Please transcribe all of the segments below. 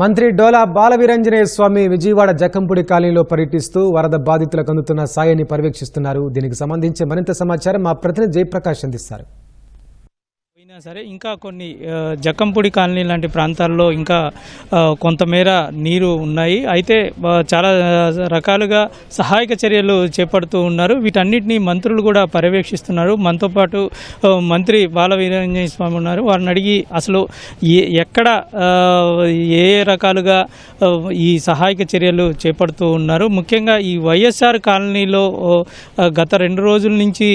మంత్రి డోలా బాలవీరంజనేయ స్వామి విజయవాడ జకంపుడి కాలనీలో పర్యటిస్తూ వరద బాధితులకు అందుతున్న సాయాన్ని పర్యవేక్షిస్తున్నారు. దీనికి సంబంధించి మరింత సమాచారం మా ప్రతినిధి జయప్రకాష్ అందిస్తారు. అయినా సరే ఇంకా కొన్ని జక్కంపూడి కాలనీ లాంటి ప్రాంతాల్లో ఇంకా కొంతమేర నీరు ఉన్నాయి. అయితే చాలా రకాలుగా సహాయక చర్యలు చేపడుతూ ఉన్నారు. వీటన్నిటిని మంత్రులు కూడా పర్యవేక్షిస్తున్నారు. మనతో పాటు మంత్రి బాల వీరంజనేయ స్వామి ఉన్నారు. వారిని అడిగి అసలు ఏ ఎక్కడ ఏ ఏ రకాలుగా ఈ సహాయక చర్యలు చేపడుతూ ఉన్నారు. ముఖ్యంగా ఈ వైఎస్ఆర్ కాలనీలో గత రెండు రోజుల నుంచి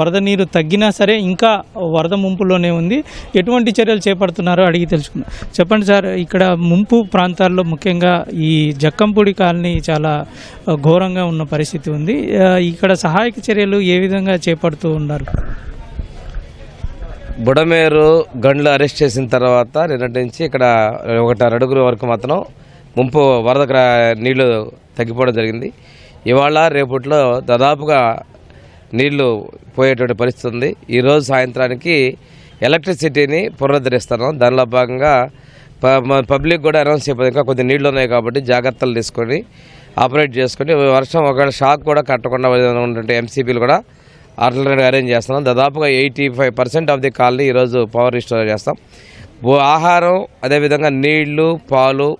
వరద నీరు తగ్గినా సరే ఇంకా వరద ముంపులో ముంపులోనే ఉంది. ఎటువంటి చర్యలు చేపడుతున్నారో అడిగి తెలుసుకుందాం. చెప్పండి సార్ ఇక్కడ ముంపు ప్రాంతాల్లో ముఖ్యంగా ఈ జక్కంపూడి కాలనీ చాలా ఘోరంగా ఉన్న పరిస్థితి ఉంది. ఇక్కడ సహాయక చర్యలు ఏ విధంగా చేపడుతూ ఉన్నారు? బుడమేరు గండ్లు అరెస్ట్ చేసిన తర్వాత నిన్నటి నుంచి ఇక్కడ ఒకటి అడుగుల వరకు మాత్రం ముంపు వరద నీళ్ళు తగ్గిపోవడం జరిగింది. ఇవాళ రేపట్లో దాదాపుగా నీళ్ళు పోయేటువంటి పరిస్థితి ఉంది. ఈరోజు సాయంత్రానికి ఎలక్ట్రిసిటీని పునరుద్ధరిస్తున్నాం. దానిలో భాగంగా ప- పబ్లిక్ కూడా అనౌన్స్ అయిపోయింది ఇంకా కొద్ది నీళ్ళు ఉన్నాయి కాబట్టి జాగ్రత్తలు తీసుకొని ఆపరేట్ చేసుకొని వర్షం ఒకవేళ షాక్ కూడా కట్టకుండా ఉన్నటువంటి కూడా ఆల్టర్నేట్ అరేంజ్ చేస్తున్నాం. దాదాపుగా eighty five percent of the colony ఈరోజు పవర్ రిస్టోర్ చేస్తాం. ఆహారం అదేవిధంగా నీళ్ళు పాలు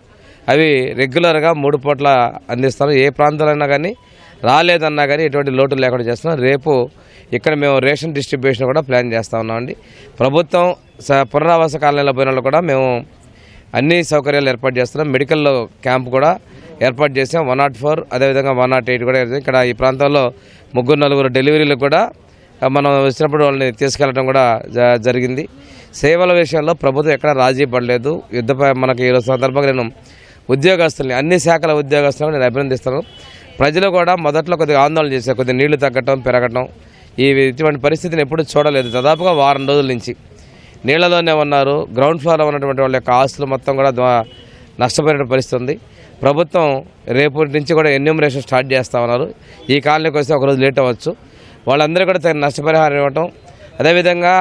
అవి రెగ్యులర్గా మూడు పూట్ల అందిస్తాం. ఏ ప్రాంతాలైనా కానీ రాలేదన్నా కానీ ఎటువంటి లోటు లేకుండా చేస్తున్నాం. రేపు ఇక్కడ మేము రేషన్ డిస్ట్రిబ్యూషన్ కూడా ప్లాన్ చేస్తూ ఉన్నామండి. ప్రభుత్వం స- పునరావాస కాలనీలో పోయిన వాళ్ళు కూడా మేము అన్ని సౌకర్యాలు ఏర్పాటు చేస్తున్నాం. మెడికల్లో క్యాంప్ కూడా ఏర్పాటు చేసాం. వన్ నాట్ ఫోర్ అదేవిధంగా వన్ నాట్ ఎయిట్ కూడా ఇక్కడ ఈ ప్రాంతంలో ముగ్గురు నలుగురు డెలివరీలకు కూడా మనం వచ్చినప్పుడు వాళ్ళని తీసుకెళ్ళడం కూడా జరిగింది. సేవల విషయంలో ప్రభుత్వం ఎక్కడ రాజీ పడలేదు. యుద్ధ మనకి ఈ సందర్భంగా నేను ఉద్యోగస్తుల్ని అన్ని శాఖల ఉద్యోగస్తులను నేను అభినందిస్తాను. ప్రజలు కూడా మొదట్లో కొద్దిగా ఆందోళన చేశారు. కొద్దిగా నీళ్ళు తగ్గటం పెరగటం. ఈ ఇటువంటి పరిస్థితిని ఎప్పుడు చూడలేదు. దాదాపుగా వారం రోజుల నుంచి నీళ్ళలోనే ఉన్నారు. గ్రౌండ్ ఫ్లోర్లో ఉన్నటువంటి వాళ్ళ యొక్క ఆస్తులు మొత్తం కూడా నష్టపోయిన పరిస్థితి ఉంది. ప్రభుత్వం రేపు నుంచి కూడా ఎన్యూమరేషన్ స్టార్ట్ చేస్తా ఉన్నారు. ఈ కాలనీకి వస్తే ఒకరోజు లేట్ అవ్వచ్చు. వాళ్ళందరూ కూడా తగిన నష్టపరిహారం ఇవ్వటం. అదేవిధంగా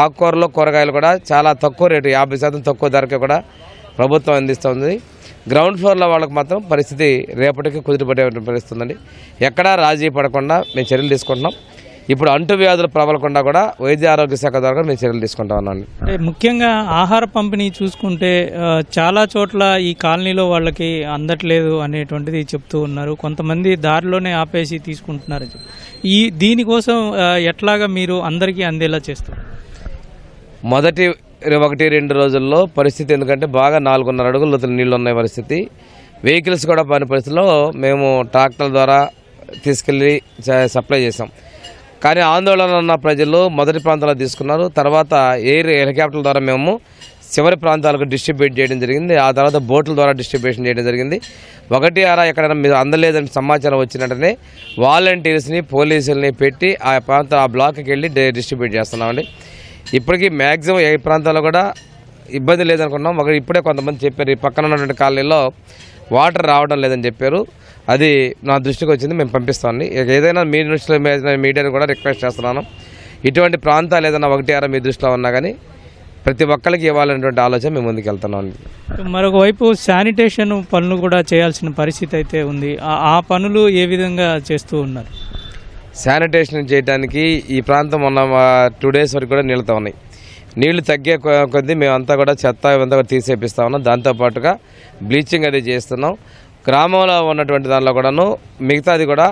ఆకుకూరలు కూరగాయలు కూడా చాలా తక్కువ రేటు యాభై శాతం తక్కువ ధరకే కూడా ప్రభుత్వం అందిస్తుంది గ్రౌండ్ ఫ్లోర్లో వాళ్ళకి మాత్రం పరిస్థితి రేపటికి కుదిరిపడే పరిస్థితి ఉందండి. ఎక్కడా రాజీ పడకుండా మేము చర్యలు తీసుకుంటున్నాం. ఇప్పుడు అంటువ్యాధులు ప్రబలకుండా కూడా వైద్య ఆరోగ్య శాఖ ద్వారా మేము చర్యలు తీసుకుంటా ఉన్నాం. అంటే ముఖ్యంగా ఆహార పంపిణీ చూసుకుంటే చాలా చోట్ల ఈ కాలనీలో వాళ్ళకి అందట్లేదు అనేటువంటిది చెప్తూ ఉన్నారు. కొంతమంది దారిలోనే ఆపేసి తీసుకుంటున్నారు. ఈ దీనికోసం ఎట్లాగా మీరు అందరికీ అందేలా చేస్తారు? మొదటి ఒకటి రెండు రోజుల్లో పరిస్థితి ఎందుకంటే బాగా నాలుగున్నర అడుగులు నీళ్ళు ఉన్నాయి పరిస్థితి. వెహికల్స్ కూడా పని పరిస్థితిలో మేము ట్రాక్టర్ల ద్వారా తీసుకెళ్ళి సప్లై చేసాం కానీ ఆందోళన ఉన్న ప్రజలు మొదటి ప్రాంతాల్లో తీసుకున్నారు. తర్వాత ఎయిర్ హెలికాప్టర్ల ద్వారా మేము చివరి ప్రాంతాలకు డిస్ట్రిబ్యూట్ చేయడం జరిగింది. ఆ తర్వాత బోట్ల ద్వారా డిస్ట్రిబ్యూషన్ చేయడం జరిగింది. ఒకటి అరా ఎక్కడైనా మీరు అందలేదని సమాచారం వచ్చినట్టనే వాలంటీర్స్ని పోలీసుల్ని పెట్టి ఆ ప్రాంతం ఆ బ్లాక్కి వెళ్ళి డిస్ట్రిబ్యూట్ చేస్తున్నామండి. ఇప్పటికీ మ్యాక్సిమం ఏ ప్రాంతాల్లో కూడా ఇబ్బంది లేదనుకున్నాం. ఒక ఇప్పుడే కొంతమంది చెప్పారు ఈ పక్కన ఉన్నటువంటి కాలనీలో వాటర్ రావడం లేదని చెప్పారు. అది నా దృష్టికి వచ్చింది మేము పంపిస్తామండి ఏదైనా మీ దృష్టిలో మీడియాని కూడా రిక్వెస్ట్ చేస్తున్నాను. ఇటువంటి ప్రాంతాలు ఏదైనా ఒకటి అర మీ దృష్టిలో ఉన్నా కానీ ప్రతి ఒక్కరికి ఇవ్వాలనేటువంటి ఆలోచన మేము ముందుకు వెళ్తున్నాం మరొక వైపు శానిటేషన్ పనులు కూడా చేయాల్సిన పరిస్థితి అయితే ఉంది. ఆ- ఆ పనులు ఏ విధంగా చేస్తూ ఉన్నారు? శానిటేషన్ చేయడానికి ఈ ప్రాంతం ఉన్న టూ డేస్ వరకు కూడా నీళ్ళతో ఉన్నాయి. నీళ్ళు తగ్గే కొద్దీ మేమంతా కూడా చెత్త ఇవంతా కూడా తీసేపిస్తా ఉన్నాం. దాంతోపాటుగా బ్లీచింగ్ అది చేస్తున్నాం. గ్రామంలో ఉన్నటువంటి దానిలో కూడాను మిగతాది కూడా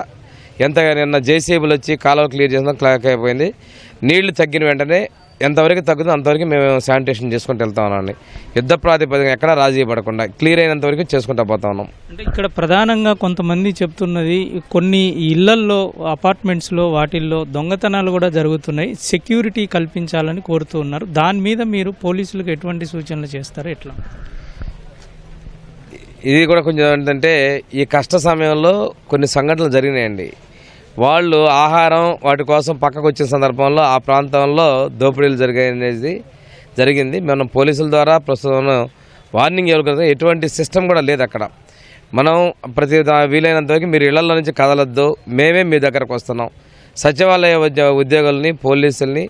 ఎంతగా నిన్న జేసీబీలు వచ్చి కాలువ క్లియర్ చేసిన క్లాక్ అయిపోయింది. నీళ్ళు తగ్గిన వెంటనే ఎంతవరకు తగ్గుతుందో అంతవరకు మేము శానిటేషన్ చేసుకుంటూ వెళ్తా ఉన్నామండి యుద్ధ ప్రాతిపదికన ఎక్కడా రాజీ పడకుండా క్లియర్ అయినంత వరకు చేసుకుంటూ పోతా ఉన్నాం. అంటే ఇక్కడ ప్రధానంగా కొంతమంది చెప్తున్నది కొన్ని ఇళ్ళల్లో అపార్ట్మెంట్స్లో వాటిల్లో దొంగతనాలు కూడా జరుగుతున్నాయి. సెక్యూరిటీ కల్పించాలని కోరుతూ ఉన్నారు. దాని మీద మీరు పోలీసులకు ఎటువంటి సూచనలు చేస్తారు? ఎట్లా? ఇది కూడా కొంచెం ఏంటంటే ఈ కష్ట సమయంలో కొన్ని సంఘటనలు జరిగినాయండి. వాళ్ళు ఆహారం వాటి కోసం పక్కకు వచ్చిన సందర్భంలో ఆ ప్రాంతంలో దోపిడీలు జరిగాయనేది జరిగింది. మనం పోలీసుల ద్వారా ప్రస్తుతం వార్నింగ్ ఇవ్వగలుగుతాం. ఎటువంటి సిస్టమ్ కూడా లేదు అక్కడ. మనం ప్రతి వీలైనంత వరకు మీరు ఇళ్ళలో నుంచి కదలొద్దు. మేమే మీ దగ్గరకు వస్తున్నాం. సచివాలయ ఉద్యో ఉద్యోగుల్ని పోలీసుల్ని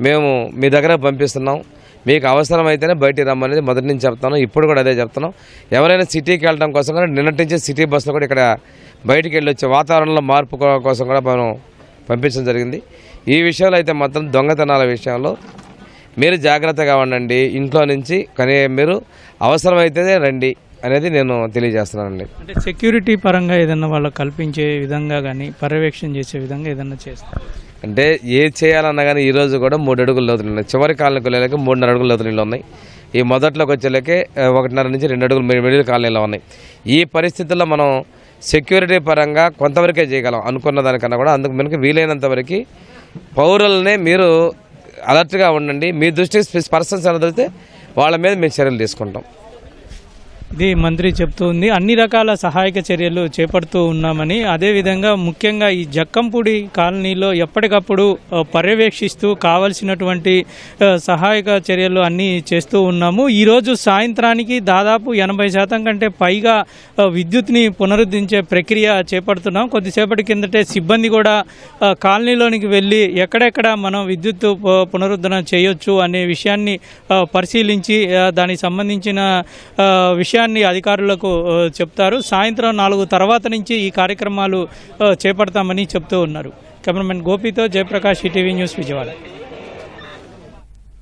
మేము మీ దగ్గర పంపిస్తున్నాం. మీకు అవసరమైతేనే బయటికి రమ్మనేది మొదటి నుంచి చెప్తాను. ఇప్పుడు కూడా అదే చెప్తున్నాం. ఎవరైనా సిటీకి వెళ్ళడం కోసం కూడా నిన్నటి నుంచి సిటీ బస్సులో కూడా ఇక్కడ బయటికి వెళ్ళొచ్చే వాతావరణంలో మార్పు కోసం కూడా మనం పంపించడం జరిగింది. ఈ విషయంలో అయితే మాత్రం దొంగతనాల విషయంలో మీరు జాగ్రత్తగా ఉండండి. ఇంట్లో నుంచి కానీ మీరు అవసరమైతేనే రండి అనేది నేను తెలియజేస్తున్నానండి. అంటే సెక్యూరిటీ పరంగా ఏదన్నా వాళ్ళు కల్పించే విధంగా కానీ పర్యవేక్షణ చేసే విధంగా ఏదన్నా చేస్తారు? అంటే ఏ చేయాలన్నా కానీ ఈరోజు కూడా మూడు అడుగులు లోతులు ఉన్నాయి. చివరి కాలనీకి వెళ్ళాక మూడున్నర అడుగులు లోతు నీళ్ళు ఉన్నాయి. ఈ మొదట్లోకి వచ్చేలాకే ఒకటిన్నర నుంచి రెండు అడుగులు మిడిల్ కాలనీలో ఉన్నాయి. ఈ పరిస్థితుల్లో మనం సెక్యూరిటీ పరంగా కొంతవరకే చేయగలం అనుకున్న దానికన్నా కూడా అందుకు మనకి వీలైనంత వరకు పౌరులనే మీరు అలర్ట్గా ఉండండి. మీ దృష్టికి పర్సన్స్ అనేది వాళ్ళ మీద మేము చర్యలు తీసుకుంటాం. ఇది మంత్రి చెప్తూ ఉంది. అన్ని రకాల సహాయక చర్యలు చేపడుతూ ఉన్నామని. అదేవిధంగా ముఖ్యంగా ఈ జక్కంపూడి కాలనీలో ఎప్పటికప్పుడు పర్యవేక్షిస్తూ కావలసినటువంటి సహాయక చర్యలు అన్నీ చేస్తూ ఉన్నాము. ఈరోజు సాయంత్రానికి దాదాపు ఎనభై శాతం కంటే పైగా విద్యుత్ని పునరుద్ధరించే ప్రక్రియ చేపడుతున్నాం. కొద్దిసేపటి కిందటే సిబ్బంది కూడా కాలనీలోనికి వెళ్ళి ఎక్కడెక్కడ మనం విద్యుత్ పునరుద్ధరణ చేయొచ్చు అనే విషయాన్ని పరిశీలించి దానికి సంబంధించిన విషయాన్ని విషయాన్ని అధికారులకు చెప్తారు. సాయంత్రం నాలుగు తర్వాత నుంచి ఈ కార్యక్రమాలు చేపడతామని చెప్తూ ఉన్నారు. కెమెరామెన్ గోపితో జయప్రకాష్ ఈటీవీ న్యూస్ విజయవాడ.